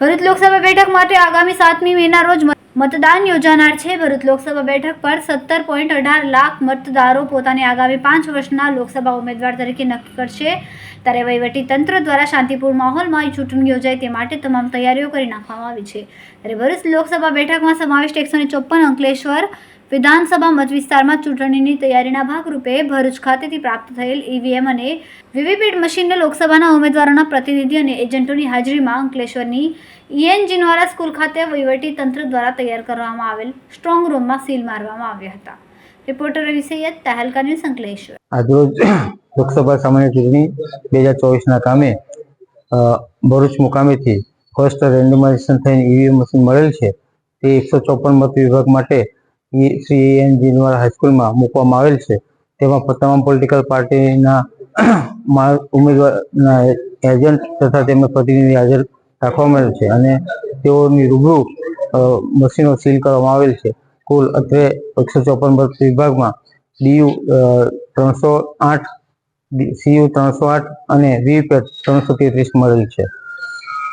ભરૂચ લોકસભા બેઠક માટે આગામી સાતમી મેના રોજ મતદાન યોજાનાર છે. ભરૂચ લોકસભા બેઠક પર સત્તર પોઈન્ટ અઢાર લાખ મતદારો પોતાને આગામી પાંચ વર્ષના લોકસભા ઉમેદવાર તરીકે નક્કી કરશે. ત્યારે વહીવટી તંત્ર દ્વારા શાંતિપૂર્ણ માહોલમાં ચૂંટણી યોજાય તે માટે તમામ તૈયારીઓ કરી નાખવામાં આવી છે. ત્યારે ભરૂચ લોકસભા બેઠકમાં સમાવિષ્ટ એકસો ચોપન અંકલેશ્વર વિધાનસભા મત વિસ્તારમાં ચૂંટણીની તૈયારીના ભાગરૂપે ભરૂચ ખાતેથી પ્રાપ્ત થયેલ ઈવીએમ અને વીવીપેટ મશીનને લોકસભાના ઉમેદવારોના પ્રતિનિધિ અને એજન્ટોની હાજરીમાં અંકલેશ્વરની ઈએન જીનવાલા સ્કૂલ ખાતે વહીવટી તંત્ર દ્વારા તૈયાર કરવામાં આવેલ સ્ટ્રોંગ રૂમમાં સીલ મારવામાં આવ્યા હતા. Reporter Ravi Saiyed, Tehelka news Ankleshwar. આજરોજ લોકસભા સામાન્ય ચૂંટણી બે હજાર ચોવીસના કામે ભરૂચ મુકામેથી ફર્સ્ટ રેન્ડમાઇઝેશન થઈને ઈવીએમ મશીન મળેલ છે. તે એકસો ચોપન મત વિભાગ માટે શ્રી એન જીનવાલા હાઈસ્કૂલમાં મૂકવામાં આવેલ છે. તેમાં તમામ પોલિટિકલ પાર્ટીના ઉમેદવારના એજન્ટ તથા તેમના પ્રતિનિધિ હાજર રાખવામાં આવેલ છે અને તેઓની રૂબરૂ મશીનો સીલ કરવામાં આવેલ છે. કુલ અત્રે એકસો ચોપન વિભાગમાં ડીયુ ત્રણસો આઠ સીયુ ત્રણસો આઠ અને વીવીપેટ ત્રણસો તેત્રીસ મળેલ છે.